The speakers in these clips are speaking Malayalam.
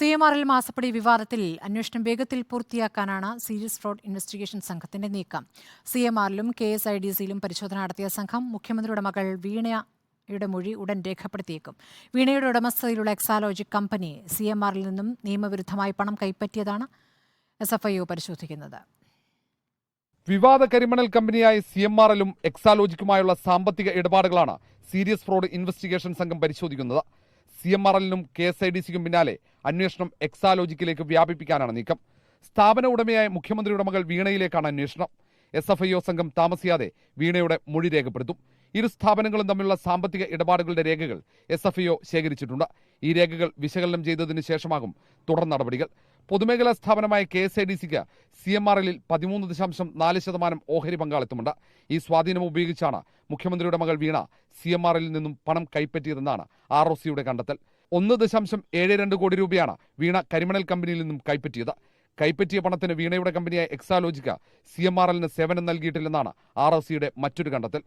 സി എം ആർ എൽ മാസപ്പടി വിവാദത്തിൽ അന്വേഷണം വേഗത്തിൽ പൂർത്തിയാക്കാനാണ് സീരിയസ് ഫ്രോഡ് ഇൻവെസ്റ്റിഗേഷൻ സംഘത്തിന്റെ നീക്കം. സി എം ആറിലും കെ എസ് ഐ ഡി സിയിലും പരിശോധന നടത്തിയ സംഘം മുഖ്യമന്ത്രിയുടെ മകൾ വീണയുടെ മൊഴി ഉടൻ രേഖപ്പെടുത്തിയേക്കും. വീണയുടെ ഉടമസ്ഥതയിലുള്ള എക്സാലോജിക് കമ്പനി സി എം ആറിൽ നിന്നും നിയമവിരുദ്ധമായി പണം കൈപ്പറ്റിയതാണ് എസ് എഫ് ഐ ഒ പരിശോധിക്കുന്നത്. വിവാദ കരിമണൽ കമ്പനിയായ സി എം ആർ എല്ലും എക്സാലോജിക്കുമായുള്ള സാമ്പത്തിക ഇടപാടുകളാണ് സീരിയസ് ഫ്രോഡ് ഇൻവെസ്റ്റിഗേഷൻ സംഘം പരിശോധിക്കുന്നത്. സി എം ആർ എല്ലിനും കെ എസ് ഐ ഡി സിക്കും പിന്നാലെ അന്വേഷണം എക്സാലോജിക്കിലേക്ക് വ്യാപിപ്പിക്കാനാണ് നീക്കം. സ്ഥാപന ഉടമയായ മുഖ്യമന്ത്രിയുടെ മകൾ വീണയിലേക്കാണ് അന്വേഷണം. എസ് എഫ് ഐ ഒ സംഘം താമസിയാതെ വീണയുടെ മൊഴി രേഖപ്പെടുത്തും. ഇരു സ്ഥാപനങ്ങളും തമ്മിലുള്ള സാമ്പത്തിക ഇടപാടുകളുടെ രേഖകൾ എസ് എഫ് ഐ ഒ ശേഖരിച്ചിട്ടുണ്ട്. ഈ രേഖകൾ വിശകലനം ചെയ്തതിനു ശേഷമാകും തുടർ നടപടികൾ. പൊതുമേഖലാ സ്ഥാപനമായ കെ എസ് ഐ ഡി സിക്ക് സി എം ആർ എല്ലിൽ പതിമൂന്ന് ദശാംശം നാല് ശതമാനം ഓഹരി പങ്കാളിത്തമുണ്ട്. ഈ സ്വാധീനം ഉപയോഗിച്ചാണ് മുഖ്യമന്ത്രിയുടെ മകൾ വീണ സി എം ആർ എല്ലിൽ നിന്നും പണം കൈപ്പറ്റിയതെന്നാണ് ആർ ഒ സിയുടെ കണ്ടെത്തൽ. ഒന്ന് ദശാംശം ഏഴ് രണ്ട് കോടി രൂപയാണ് വീണ കരിമണൽ കമ്പനിയിൽ നിന്നും കൈപ്പറ്റിയത്. കൈപ്പറ്റിയ പണത്തിന് വീണയുടെ കമ്പനിയായ എക്സാലോജിക്ക സി എം ആർ എല്ലിന് സേവനം നൽകിയിട്ടില്ലെന്നാണ് ആർ ഒ സിയുടെ മറ്റൊരു കണ്ടെത്തൽ.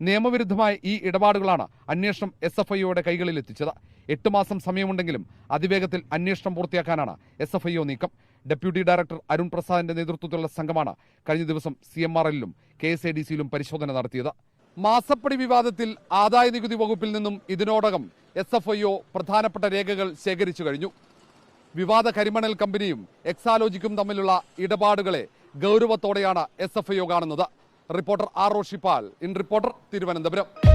നിയമവിരുദ്ധമായ ഈ ഇടപാടുകളാണ് അന്വേഷണം എസ് എഫ് ഐയുടെ കൈകളിൽ എത്തിച്ചത് എട്ട് മാസം സമയമുണ്ടെങ്കിലും അതിവേഗത്തിൽ അന്വേഷണം പൂർത്തിയാക്കാനാണ് എസ് എഫ് ഐ നീക്കം. ഡെപ്യൂട്ടി ഡയറക്ടർ അരുൺ പ്രസാദിന്റെ നേതൃത്വത്തിലുള്ള സംഘമാണ് കഴിഞ്ഞ ദിവസം സി എം ആർ എല്ലിലും കെ എസ് ഐ ഡി സിയിലും പരിശോധന നടത്തിയത്. മാസപ്പടി വിവാദത്തിൽ ആദായ നികുതി വകുപ്പിൽ നിന്നും ഇതിനോടകം എസ് എഫ് ഐ പ്രധാനപ്പെട്ട രേഖകൾ ശേഖരിച്ചു കഴിഞ്ഞു. വിവാദ കരിമണൽ കമ്പനിയും എക്സാലോജിക്കും തമ്മിലുള്ള ഇടപാടുകളെ ഗൗരവത്തോടെയാണ് എസ് എഫ് ഐ കാണുന്നത്. Reporter R O in reporter Thiruvananthapuram.